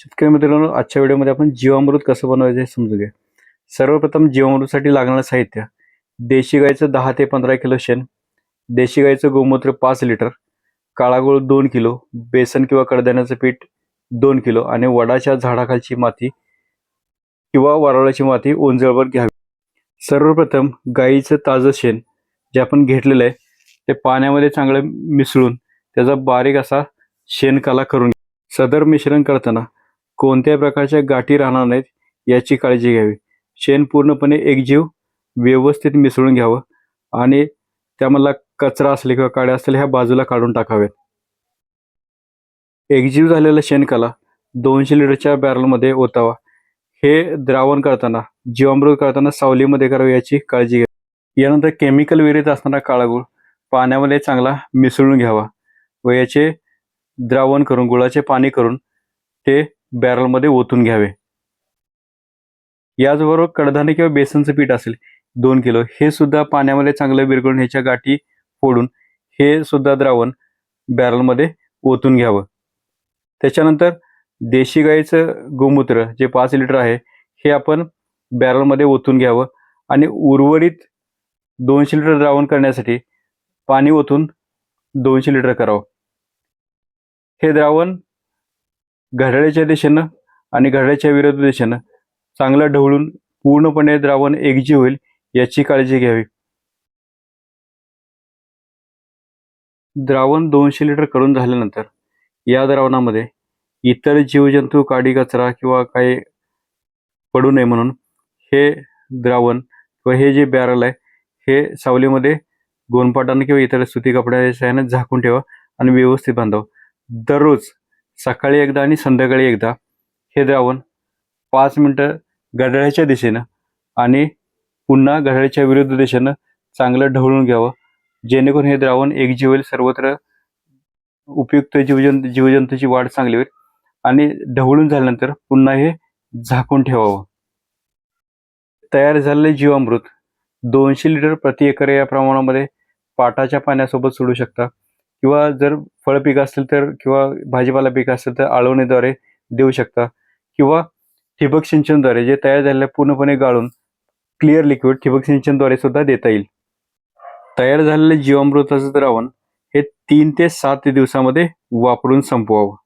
शेतकरी मित्रांनो आजच्या व्हिडिओमध्ये आपण जीवामृत कसं बनवायचं हे समजू घ्या सर्वप्रथम जीवामृतसाठी लागणारं साहित्य देशी गाईचं दहा ते पंधरा किलो शेण देशी गाईचं गोमूत्र पाच लिटर काळागूळ दोन किलो बेसन किंवा कडधान्याचं पीठ दोन किलो आणि वडाच्या झाडाखालची माती किंवा वराळाची माती ओंजळवर घ्यावी. सर्वप्रथम गाईचं ताजं शेण जे आपण घेतलेलं आहे ते पाण्यामध्ये चांगलं मिसळून त्याचा बारीक असा शेणकाला करून सदर मिश्रण करताना कोणत्याही प्रकारच्या गाठी राहणार नाहीत याची काळजी घ्यावी. शेण पूर्णपणे एकजीव व्यवस्थित मिसळून घ्यावं आणि त्यामधला कचरा असले किंवा काड्या असतील ह्या बाजूला काढून टाकावेत एकजीव झालेला शेणकाला दोनशे लिटरच्या बॅरलमध्ये ओतावा. हे द्रावण करताना जीवामृत करताना सावलीमध्ये करावे याची काळजी घ्यावी यानंतर केमिकल विरहित असणारा काळा गुळ पाण्यामध्ये चांगला मिसळून घ्यावा व याचे द्रावण करून गुळाचे पाणी करून ते बॅरलमध्ये ओतून घ्यावे. याचबरोबर कडधान्य किंवा बेसनचं पीठ असेल दोन किलो. हे सुद्धा पाण्यामध्ये चांगलं विरघळून ह्याच्या गाठी फोडून हे सुद्धा द्रावण बॅरलमध्ये ओतून घ्यावं. त्याच्यानंतर देशी गाईचं गोमूत्र जे पाच लिटर आहे हे आपण बॅरलमध्ये ओतून घ्यावं आणि उर्वरित दोनशे लिटर द्रावण करण्यासाठी पाणी ओतून दोनशे लिटर करावं. हे द्रावण घड्याळ्याच्या दिशेनं आणि घड्याळ्याच्या विरुद्ध दिशेनं चांगलं ढवळून पूर्णपणे द्रावण एकजीव होईल याची काळजी घ्यावी. द्रावण दोनशे लिटर करून झाल्यानंतर या द्रावणामध्ये इतर जीवजंतू काडी कचरा किंवा काही पडू नये म्हणून हे द्रावण किंवा हे जे बॅरल आहे हे सावलीमध्ये गोनपाटानं किंवा इतर सुती कपड्याच्या सहाय्याने झाकून ठेवा आणि व्यवस्थित बांधावं. दररोज सकाळी एकदा आणि संध्याकाळी एकदा हे द्रावण पाच मिनटं घड्याळ्याच्या दिशेनं आणि पुन्हा घड्याळ्याच्या विरुद्ध दिशेनं चांगलं ढवळून घ्यावं. जेणेकरून हे द्रावण एकजीव होईल सर्वत्र उपयुक्त जीवजंत जीवजंतूची वाढ चांगली होईल आणि ढवळून झाल्यानंतर पुन्हा हे झाकून ठेवावं. तयार झालेले जीवामृत दोनशे लिटर प्रति एकर या प्रमाणामध्ये पाटाच्या पाण्यासोबत सोडू शकता. किंवा जर फळ पीक असेल तर किंवा भाजीपाला पीक असेल तर आळवणीद्वारे देऊ शकता. किंवा ठिबक सिंचनद्वारे जे तयार झालेले पूर्णपणे गाळून क्लिअर लिक्विड ठिबक सिंचनद्वारे सुद्धा देता येईल. तयार झालेले जीवामृताचं द्रावण हे तीन ते सात दिवसामध्ये वापरून संपवावं.